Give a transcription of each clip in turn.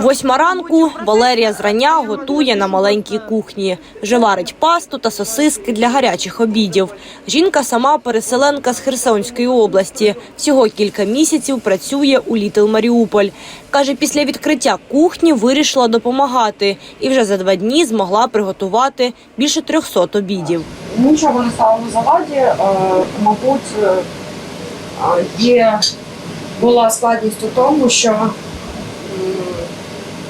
Восьма ранку Валерія зрання готує на маленькій кухні. Вже варить пасту та сосиски для гарячих обідів. Жінка сама переселенка з Херсонської області. Всього кілька місяців працює у Літл Маріуполь. Каже, після відкриття кухні вирішила допомагати і вже за два дні змогла приготувати більше 300 обідів. Нічого не стало на заваді. Е, Мабуть, е, є була складність у тому, що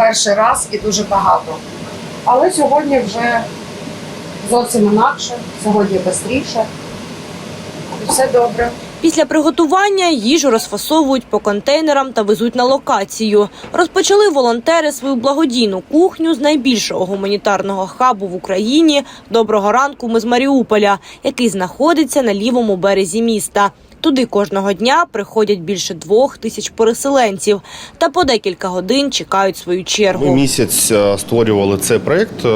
перший раз і дуже багато. Але сьогодні вже зовсім інакше, сьогодні швидше. Все добре. Після приготування їжу розфасовують по контейнерам та везуть на локацію. Розпочали волонтери свою благодійну кухню з найбільшого гуманітарного хабу в Україні Доброго ранку. Ми з Маріуполя, який знаходиться на лівому березі міста. Туди кожного дня приходять більше двох тисяч переселенців та по декілька годин чекають свою Ми чергу. місяць е, створювали цей проект е,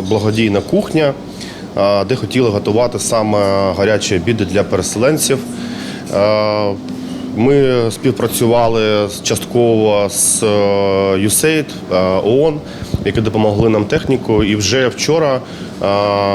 Благодійна кухня, е, де хотіли готувати саме гарячі обіди для переселенців. Е, Ми співпрацювали частково з е, USAID, е, ООН, які допомогли нам техніку. І вже вчора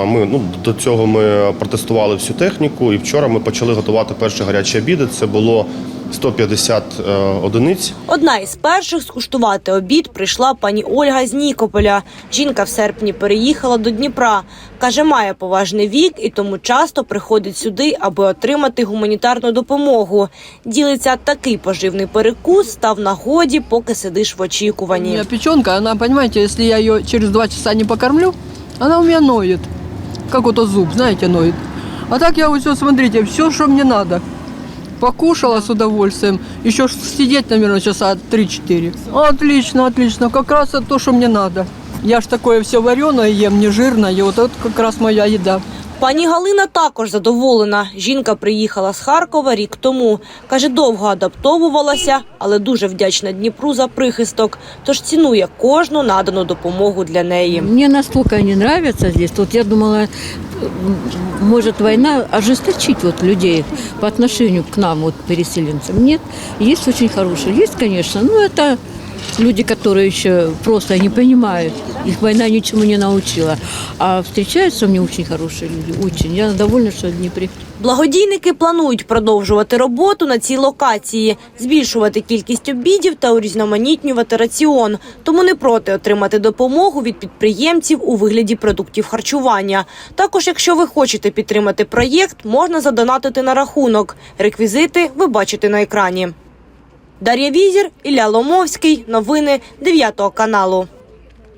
ми ну до цього ми протестували всю техніку. І вчора ми почали готувати перші гарячі обіди. Це було 150 е, одиниць. Одна із перших скуштувати обід прийшла пані Ольга з Нікополя. Жінка в серпні переїхала до Дніпра. Каже, має поважний вік і тому часто приходить сюди, аби отримати гуманітарну допомогу. Ділиться такий поживний перекус став нагоді, поки сидиш в очікуванні. печенка, она, понимаете, если я ее через два часа не покормлю, она у меня ноет. Как вот зуб, знаете, ноет. А так я вот все, смотрите, все, что мне надо. Покушала с удовольствием. Еще сидеть, наверное, часа 3-4. Отлично, отлично. Как раз это то, что мне надо. Я ж такое все вареное ем, не жирное. И вот это как раз моя еда. Пані Галина також задоволена. Жінка приїхала з Харкова рік тому. Каже, довго адаптовувалася, але дуже вдячна Дніпру за прихисток. Тож цінує кожну надану допомогу для неї. Мне настолько они нравятся здесь. Вот я думала, м, может война ожесточить вот людей по отношению к нам, вот переселенцам. Нет, есть очень хорошие. Есть, конечно, но это люди, которые еще просто не понимают. Их война ничему не научила. А встречаются мне очень хорошие люди, очень. Я довольна, что в Днепре. Благодійники планують продовжувати роботу на цій локації, збільшувати кількість обідів та урізноманітнювати раціон. Тому не проти отримати допомогу від підприємців у вигляді продуктів харчування. Також, якщо ви хочете підтримати проєкт, можна задонатити на рахунок. Реквізити ви бачите на екрані. Дар'я Візір, Ілля Ломовський. Новини 9 каналу.